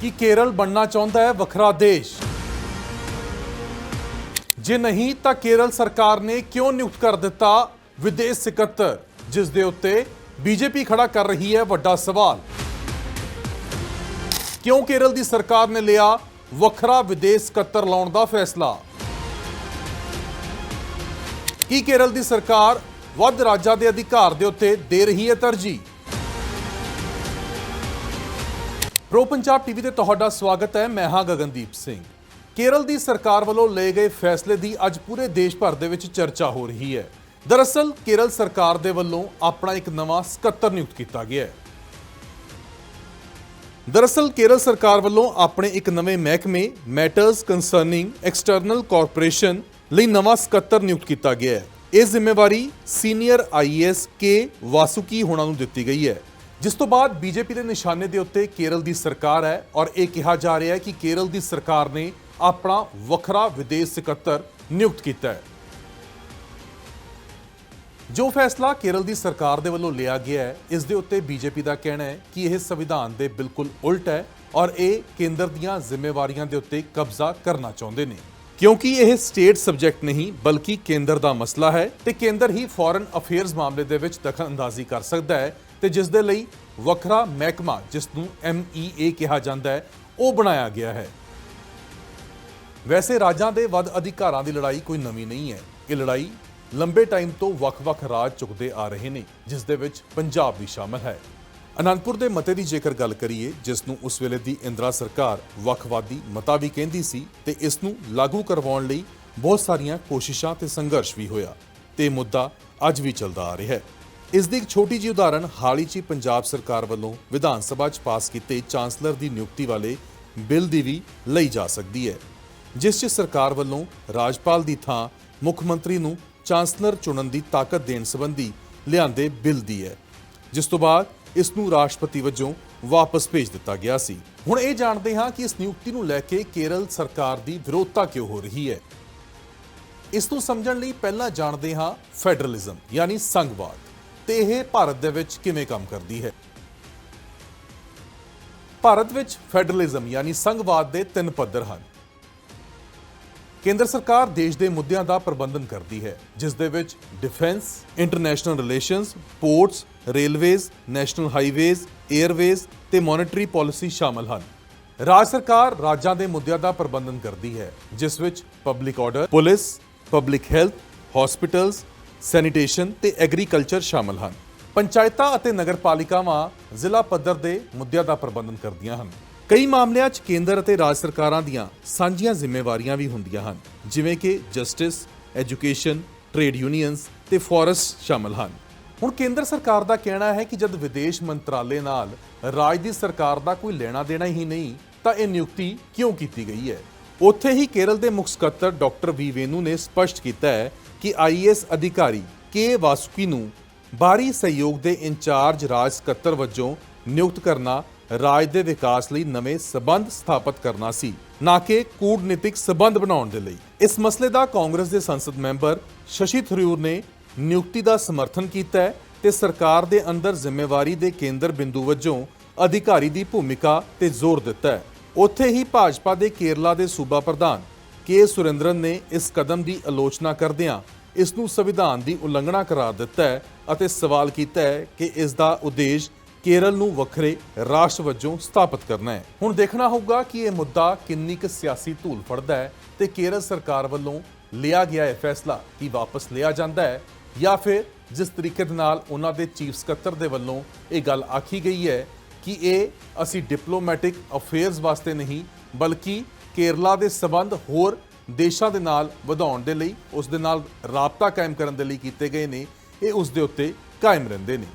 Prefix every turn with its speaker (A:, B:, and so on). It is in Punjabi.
A: ਕਿ ਕੇਰਲ ਬਣਨਾ ਚਾਹੁੰਦਾ ਹੈ ਵੱਖਰਾ ਦੇਸ਼। ਜੇ ਨਹੀਂ, ਤਾਂ ਕੇਰਲ ਸਰਕਾਰ ਨੇ ਕਿਉਂ ਨਿਯੁਕਤ ਕਰ ਦਿੱਤਾ ਵਿਦੇਸ਼ ਸਕੱਤਰ, ਜਿਸ ਦੇ ਉੱਤੇ ਬੀਜੇਪੀ ਖੜਾ ਕਰ ਰਹੀ ਹੈ, ਵੱਡਾ ਸਵਾਲ। ਕਿਉਂ ਕੇਰਲ ਦੀ ਸਰਕਾਰ ਨੇ ਲਿਆ ਵੱਖਰਾ ਵਿਦੇਸ਼ ਸਕੱਤਰ ਲਾਉਣ ਦਾ ਫੈਸਲਾ? ਕੀ ਕੇਰਲ ਦੀ ਸਰਕਾਰ ਵੱਧ ਰਾਜਾਂ ਦੇ ਅਧਿਕਾਰ ਦੇ ਉੱਤੇ ਦੇ ਰਹੀ ਹੈ ਤਰਜੀਹ? ਪ੍ਰੋ ਪੰਜਾਬ ਟੀਵੀ ਤੇ ਤੁਹਾਡਾ ਸਵਾਗਤ ਹੈ। ਮੈਂ ਹਾਂ ਗਗਨਦੀਪ ਸਿੰਘ। ਕੇਰਲ ਦੀ ਸਰਕਾਰ ਵੱਲੋਂ ਲਏ ਗਏ ਫੈਸਲੇ ਦੀ ਅੱਜ ਪੂਰੇ ਦੇਸ਼ ਭਰ ਦੇ ਵਿੱਚ ਚਰਚਾ ਹੋ ਰਹੀ ਹੈ। ਦਰਅਸਲ, ਕੇਰਲ ਸਰਕਾਰ ਦੇ ਵੱਲੋਂ ਆਪਣਾ ਇੱਕ ਨਵਾਂ ਸਕੱਤਰ ਨਿਯੁਕਤ ਕੀਤਾ ਗਿਆ ਹੈ। ਦਰਅਸਲ, ਕੇਰਲ ਸਰਕਾਰ ਵੱਲੋਂ ਆਪਣੇ ਇੱਕ ਨਵੇਂ ਮਹਿਕਮੇ ਮੈਟਰਸ ਕੰਸਰਨਿੰਗ ਐਕਸਟਰਨਲ ਕਾਰਪੋਰੇਸ਼ਨ ਲਈ ਨਵਾਂ ਸਕੱਤਰ ਨਿਯੁਕਤ ਕੀਤਾ ਗਿਆ ਹੈ। ਇਹ ਜ਼ਿੰਮੇਵਾਰੀ ਸੀਨੀਅਰ ਆਈਐਸ ਕੇ ਵਾਸੁਕੀ ਹੋਣਾ ਨੂੰ ਦਿੱਤੀ ਗਈ ਹੈ। ਜਿਸ ਤੋਂ ਬਾਅਦ ਬੀਜੇਪੀ ਦੇ ਨਿਸ਼ਾਨੇ ਦੇ ਉੱਤੇ ਕੇਰਲ ਦੀ ਸਰਕਾਰ ਹੈ ਔਰ ਇਹ ਕਿਹਾ ਜਾ ਰਿਹਾ ਹੈ ਕਿ ਕੇਰਲ ਦੀ ਸਰਕਾਰ ਨੇ ਆਪਣਾ ਵੱਖਰਾ ਵਿਦੇਸ਼ ਸਕੱਤਰ ਨਿਯੁਕਤ ਕੀਤਾ ਹੈ। ਜੋ ਫੈਸਲਾ ਕੇਰਲ ਦੀ ਸਰਕਾਰ ਦੇ ਵੱਲੋਂ ਲਿਆ ਗਿਆ ਹੈ, ਇਸ ਦੇ ਉੱਤੇ ਬੀਜੇਪੀ ਦਾ ਕਹਿਣਾ ਹੈ ਕਿ ਇਹ ਸੰਵਿਧਾਨ ਦੇ ਬਿਲਕੁਲ ਉਲਟ ਹੈ ਔਰ ਇਹ ਕੇਂਦਰ ਦੀਆਂ ਜ਼ਿੰਮੇਵਾਰੀਆਂ ਦੇ ਉੱਤੇ ਕਬਜ਼ਾ ਕਰਨਾ ਚਾਹੁੰਦੇ ਨੇ। ਕਿਉਂਕਿ ਇਹ ਸਟੇਟ ਸਬਜੈਕਟ ਨਹੀਂ, ਬਲਕਿ ਕੇਂਦਰ ਦਾ ਮਸਲਾ ਹੈ ਤੇ ਕੇਂਦਰ ਹੀ ਫੋਰਨ ਅਫੇਅਰਸ ਮਾਮਲੇ ਦੇ ਵਿੱਚ ਦਖਲ ਅੰਦਾਜ਼ੀ ਕਰ ਸਕਦਾ ਹੈ ਤੇ ਜਿਸ ਦੇ ਲਈ ਵੱਖਰਾ ਮਹਿਕਮਾ, ਜਿਸ ਨੂੰ MEA ਕਿਹਾ ਜਾਂਦਾ ਹੈ, ਉਹ ਬਣਾਇਆ ਗਿਆ ਹੈ। ਵੈਸੇ ਰਾਜਾਂ ਦੇ ਵੱਧ ਅਧਿਕਾਰਾਂ ਦੀ ਲੜਾਈ ਕੋਈ ਨਵੀਂ ਨਹੀਂ ਹੈ। ਇਹ ਲੜਾਈ ਲੰਬੇ ਟਾਈਮ ਤੋਂ ਵੱਖ-ਵੱਖ ਰਾਜ ਚੁੱਕਦੇ ਆ ਰਹੇ ਨੇ, ਜਿਸ ਦੇ ਵਿੱਚ ਪੰਜਾਬ ਵੀ ਸ਼ਾਮਲ ਹੈ। ਅਨੰਦਪੁਰ ਦੇ ਮਤੇ ਦੀ ਜੇਕਰ ਗੱਲ ਕਰੀਏ, ਜਿਸ ਨੂੰ ਉਸ ਵੇਲੇ ਦੀ ਇੰਦਰਾ ਸਰਕਾਰ ਵੱਖਵਾਦੀ ਮਤਾ ਵੀ ਕਹਿੰਦੀ ਸੀ ਤੇ ਇਸ ਨੂੰ ਲਾਗੂ ਕਰਵਾਉਣ ਲਈ ਬਹੁਤ ਸਾਰੀਆਂ ਕੋਸ਼ਿਸ਼ਾਂ ਤੇ ਸੰਘਰਸ਼ ਵੀ ਹੋਇਆ। ਤੇ ਇਹ ਮੁੱਦਾ ਅੱਜ ਵੀ ਚੱਲਦਾ ਆ ਰਿਹਾ ਹੈ। ਇਸ ਦੀ ਇੱਕ ਛੋਟੀ ਜਿਹੀ ਉਦਾਹਰਣ ਹਾਲ ਹੀ 'ਚ ਹੀ ਪੰਜਾਬ ਸਰਕਾਰ ਵੱਲੋਂ ਵਿਧਾਨ ਸਭਾ 'ਚ ਪਾਸ ਕੀਤੇ ਚਾਂਸਲਰ ਦੀ ਨਿਯੁਕਤੀ ਵਾਲੇ ਬਿੱਲ ਦੀ ਵੀ ਲਈ ਜਾ ਸਕਦੀ ਹੈ, ਜਿਸ 'ਚ ਸਰਕਾਰ ਵੱਲੋਂ ਰਾਜਪਾਲ ਦੀ ਥਾਂ ਮੁੱਖ ਮੰਤਰੀ ਨੂੰ ਚਾਂਸਲਰ ਚੁਣਨ ਦੀ ਤਾਕਤ ਦੇਣ ਸੰਬੰਧੀ ਲਿਆਂਦੇ ਬਿੱਲ ਦੀ ਹੈ, ਜਿਸ ਤੋਂ ਬਾਅਦ ਇਸ ਨੂੰ ਰਾਸ਼ਟਰਪਤੀ ਵਜੋਂ ਵਾਪਸ ਭੇਜ ਦਿੱਤਾ ਗਿਆ ਸੀ। ਹੁਣ ਇਹ ਜਾਣਦੇ ਹਾਂ ਕਿ ਇਸ ਨਿਯੁਕਤੀ ਨੂੰ ਲੈ ਕੇ ਕੇਰਲ ਸਰਕਾਰ ਦੀ ਵਿਰੋਧਤਾ ਕਿਉਂ ਹੋ ਰਹੀ ਹੈ। ਇਸ ਨੂੰ ਸਮਝਣ ਲਈ ਪਹਿਲਾਂ ਜਾਣਦੇ ਹਾਂ ਫੈਡਰਲਿਜ਼ਮ, ਯਾਨੀ ਸੰਘਵਾਦ। ਤੇ ਇਹ ਭਾਰਤ ਦੇ ਵਿੱਚ ਕਿਵੇਂ ਕੰਮ ਕਰਦੀ ਹੈ? ਭਾਰਤ ਵਿੱਚ ਫੈਡਰਲਿਜ਼ਮ ਯਾਨੀ ਸੰਘਵਾਦ ਦੇ ਤਿੰਨ ਪੱਧਰ ਹਨ। ਕੇਂਦਰ ਸਰਕਾਰ ਦੇਸ਼ ਦੇ ਮੁੱਦਿਆਂ ਦਾ ਪ੍ਰਬੰਧਨ ਕਰਦੀ ਹੈ, ਜਿਸ ਦੇ ਵਿੱਚ defence international relations ports railways national highways airways ਤੇ ਮੋਨਿਟਰੀ ਪਾਲਿਸੀ ਸ਼ਾਮਲ ਹਨ। ਰਾਜ ਸਰਕਾਰ ਰਾਜਾਂ ਦੇ ਮੁੱਦਿਆਂ ਦਾ ਪ੍ਰਬੰਧਨ ਕਰਦੀ ਹੈ, ਜਿਸ ਵਿੱਚ public order police public health hospitals sanitation ਤੇ ਐਗਰੀਕਲਚਰ ਸ਼ਾਮਲ ਹਨ। ਪੰਚਾਇਤਾਂ ਅਤੇ ਨਗਰਪਾਲਿਕਾਵਾਂ ਜ਼ਿਲ੍ਹਾ ਪੱਧਰ ਦੇ ਮੁੱਦਿਆਂ ਦਾ ਪ੍ਰਬੰਧਨ ਕਰਦੀਆਂ ਹਨ। ਕਈ ਮਾਮਲਿਆਂ 'ਚ ਕੇਂਦਰ ਅਤੇ ਰਾਜ ਸਰਕਾਰਾਂ ਦੀਆਂ ਸਾਂਝੀਆਂ ਜ਼ਿੰਮੇਵਾਰੀਆਂ ਵੀ ਹੁੰਦੀਆਂ ਹਨ। ਜਿਵੇਂ ਕਿ ਜਸਟਿਸ, ਐਜੂਕੇਸ਼ਨ, ਟ੍ਰੇਡ ਯੂਨੀਅਨਸ ਤੇ ਫੋਰੈਸਟ ਸ਼ਾਮਲ ਹਨ। ਹੁਣ ਕੇਂਦਰ ਸਰਕਾਰ ਦਾ ਕਹਿਣਾ ਹੈ ਕਿ ਜਦ ਵਿਦੇਸ਼ ਮੰਤਰਾਲੇ ਨਾਲ ਰਾਜ ਦੀ ਸਰਕਾਰ ਦਾ ਕੋਈ ਲੈਣਾ ਦੇਣਾ ਹੀ ਨਹੀਂ, ਤਾਂ ਇਹ ਨਿਯੁਕਤੀ ਕਿਉਂ ਕੀਤੀ ਗਈ ਹੈ? ਉੱਥੇ ਹੀ ਕੇਰਲ ਦੇ ਮੁੱਖ ਸਕੱਤਰ ਡਾਕਟਰ ਵੀ ਵੇਨੂ ਨੇ ਸਪਸ਼ਟ ਕੀਤਾ ਹੈ ਕਿ ਆਈਐਸ ਅਧਿਕਾਰੀ ਕੇ ਵਾਸੁਕੀ ਨੂੰ ਬਾਹਰੀ ਸਹਿਯੋਗ ਦੇ ਇੰਚਾਰਜ ਰਾਜ ਸਕੱਤਰ ਵਜੋਂ ਨਿਯੁਕਤ ਕਰਨਾ, ਰਾਜ ਦੇ ਵਿਕਾਸ ਲਈ ਨਵੇਂ ਸਬੰਧ ਸਥਾਪਿਤ ਕਰਨਾ ਸੀ, ਨਾ ਕਿ ਕੂਟਨੀਤਿਕ ਸਬੰਧ ਬਣਾਉਣ ਦੇ ਲਈ। ਇਸ ਮਸਲੇ ਦਾ ਕਾਂਗਰਸ ਦੇ ਸੰਸਦ ਮੈਂਬਰ ਸ਼ਸ਼ੀ ਥਰੂਰ ਨੇ ਨਿਯੁਕਤੀ ਦਾ ਸਮਰਥਨ ਕੀਤਾ ਹੈ ਤੇ ਸਰਕਾਰ ਦੇ ਅੰਦਰ ਜ਼ਿੰਮੇਵਾਰੀ ਦੇ ਕੇਂਦਰ ਬਿੰਦੂ ਵਜੋਂ ਅਧਿਕਾਰੀ ਦੀ ਭੂਮਿਕਾ ਤੇ ਜ਼ੋਰ ਦਿੱਤਾ ਹੈ। ਉੱਥੇ ਹੀ ਭਾਜਪਾ ਦੇ ਕੇਰਲਾ ਦੇ ਸੂਬਾ ਪ੍ਰਧਾਨ ਕੇ ਸੁਰਿੰਦਰਨ ਨੇ ਇਸ ਕਦਮ ਦੀ ਆਲੋਚਨਾ ਕਰਦਿਆਂ ਇਸ ਨੂੰ ਸੰਵਿਧਾਨ ਦੀ ਉਲੰਘਣਾ ਕਰਾਰ ਦਿੱਤਾ ਹੈ ਅਤੇ ਸਵਾਲ ਕੀਤਾ ਹੈ ਕਿ ਇਸ ਦਾ ਉਦੇਸ਼ ਕੇਰਲ ਨੂੰ ਵੱਖਰੇ ਰਾਸ਼ਟਰ ਵਜੋਂ ਸਥਾਪਿਤ ਕਰਨਾ ਹੈ। ਹੁਣ ਦੇਖਣਾ ਹੋਊਗਾ ਕਿ ਇਹ ਮੁੱਦਾ ਕਿੰਨੀ ਕੁ ਸਿਆਸੀ ਧੂਲ ਫੜਦਾ ਹੈ ਤੇ ਕੇਰਲ ਸਰਕਾਰ ਵੱਲੋਂ ਲਿਆ ਗਿਆ ਇਹ ਫੈਸਲਾ ਕੀ ਵਾਪਸ ਲਿਆ ਜਾਂਦਾ ਹੈ ਜਾਂ ਫਿਰ ਜਿਸ ਤਰੀਕੇ ਦੇ ਨਾਲ ਉਹਨਾਂ ਦੇ ਚੀਫ ਸਕੱਤਰ ਦੇ ਵੱਲੋਂ ਇਹ ਗੱਲ ਆਖੀ ਗਈ ਹੈ ਕਿ ਇਹ ਅਸੀਂ ਡਿਪਲੋਮੈਟਿਕ ਅਫੇਅਰਸ ਵਾਸਤੇ ਨਹੀਂ, ਬਲਕਿ ਕੇਰਲਾ ਦੇ ਸਬੰਧ ਹੋਰ ਦੇਸ਼ਾਂ ਦੇ ਨਾਲ ਵਧਾਉਣ ਦੇ ਲਈ, ਉਸ ਦੇ ਨਾਲ ਰਾਬਤਾ ਕਾਇਮ ਕਰਨ ਦੇ ਲਈ ਕੀਤੇ ਗਏ ਨੇ, ਇਹ ਉਸ ਦੇ ਉੱਤੇ ਕਾਇਮ ਰਹਿੰਦੇ ਨੇ।